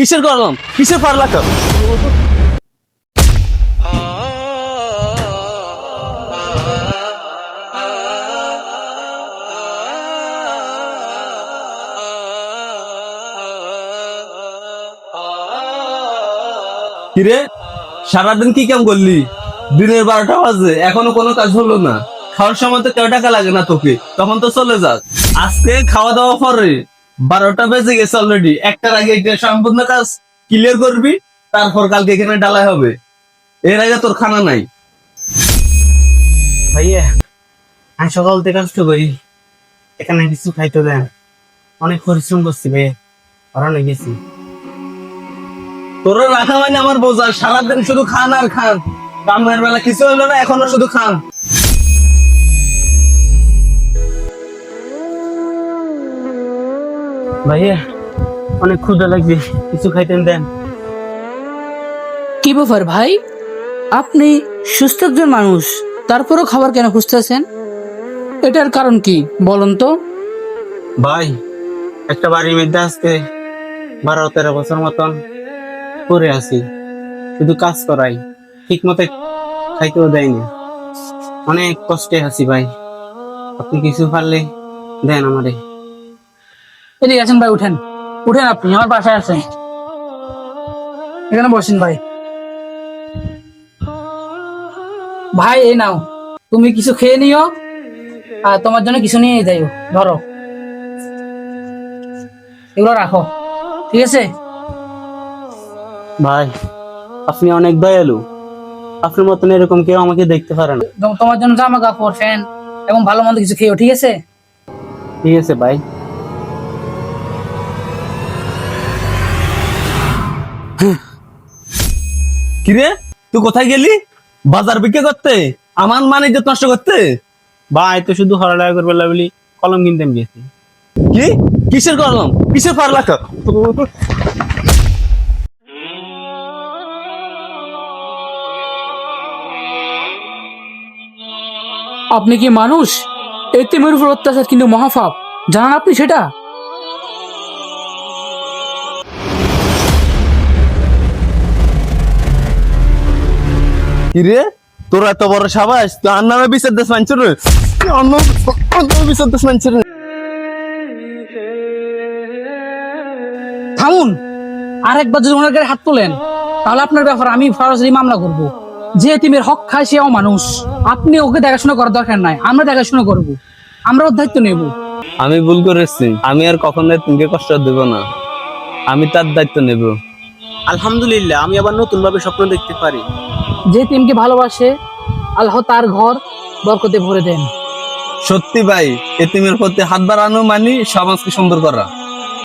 কিসের গরম? কিসের পারলা তো? কিরে, সারাদিন কি কাম করলি? দিনের বারোটা বাজে, এখনও কোনো কাজ হলো না। খাওয়ার সময় তো কেউ টাকা লাগে না তোকে, তখন তো চলে যাস আজকে খাওয়া দাওয়া পরে। বারোটা বেজে গেছে অলরেডি একটার আগে এটা সম্পূর্ণ কাজ ক্লিয়ার করবি তারপর কালকে এখানে ডালাই হবে। এর আগে তোর খানা নাই। ভাইয়া আমি সকাল থেকে কষ্ট করি। এখানে কিছু খাইতে দেন। অনেক পরিশ্রম করছি ভাইয়া। পড়ানো গেছি তোরা রাখা মানে আমার বোঝা সারাদিন শুধু খান আর খান। কামের বেলা কিছু হলো না এখনও শুধু খান। ভাইয়া অনেক ক্ষুদা লাগবে কিছু খাইতেন দেন। কি ব্যাপার ভাই? আপনি সুস্থ একজন মানুষ তারপরেও খাবার কেন খুঁজতেছেন? এটার কারণ কি বলুন তো। ভাই একটা বাড়ির মধ্যে আজকে বারো তেরো বছর মতন পরে আছি। শুধু কাজ করাই ঠিক মতো খাইতেও দেয়নি। অনেক কষ্টে আছি ভাই। আপনি কিছু পারলে দেন আমারে। এদিকে আছেন ভাই উঠেন। উঠেন আপনি আমার বাসায় আছেন এখানে বসেন ভাই। ভাই এই নাও। তুমি কিছু খেয়ে নিও আর তোমার জন্য কিছু নিয়ে যাইও। ধরো। এগুলো রাখো। ঠিক আছে? ভাই আপনি অনেক দয়ালু। আপনার মতন এরকম কেউ আমাকে দেখতে পারে না। তোমার জন্য জামা কাপড় ফ্যান এবং ভালো মন্দ কিছু খেয়েও ঠিক আছে? ঠিক আছে ভাই। কিরে? তুই কোথায় গেলি? বাজার বিক্রি করতে? আমার মানে ইজ্জত নষ্ট করতে? ভাই তো শুধু হরলায় করবে বলি কলম কিনতে আমি গেছি। কি? কিসের গরম কিসের পারলা তো আপনি কি মানুষ? এতে উপর অত্যাচার কিন্তু মহাফাপ জানান আপনি সেটা? কিরে? তোর এত বড় সাবাস? তুই আর নামে বিচার দেশ মানছ রে? অন্য বিচার দেশ মানছ রে? থামুন। আরেকবার যদি ওনার গায়ে হাত তোলেন তাহলে আপনার ব্যাপার আমি সরাসরি মামলা করব। যে হক খায় সেও মানুষ আপনি ওকে দেখাশোনা করার দরকার নাই আমরা দেখাশোনা করব। আমরা ওর দায়িত্ব নেব। আমি ভুল করেছি। আমি আর কখনো তোমাকে কষ্ট দেব না। আমি তার দায়িত্ব নেব। আলহামদুলিল্লাহ আমি আবার নতুন ভাবে স্বপ্ন দেখতে পারি। যে তিমকে ভালোবাসে, আল্লাহ তার ঘর বরকতে ভরে দেন। সত্যি ভাই এতিমের প্রতি হাত বাড়ানো মানে সমাজকে সুন্দর করা।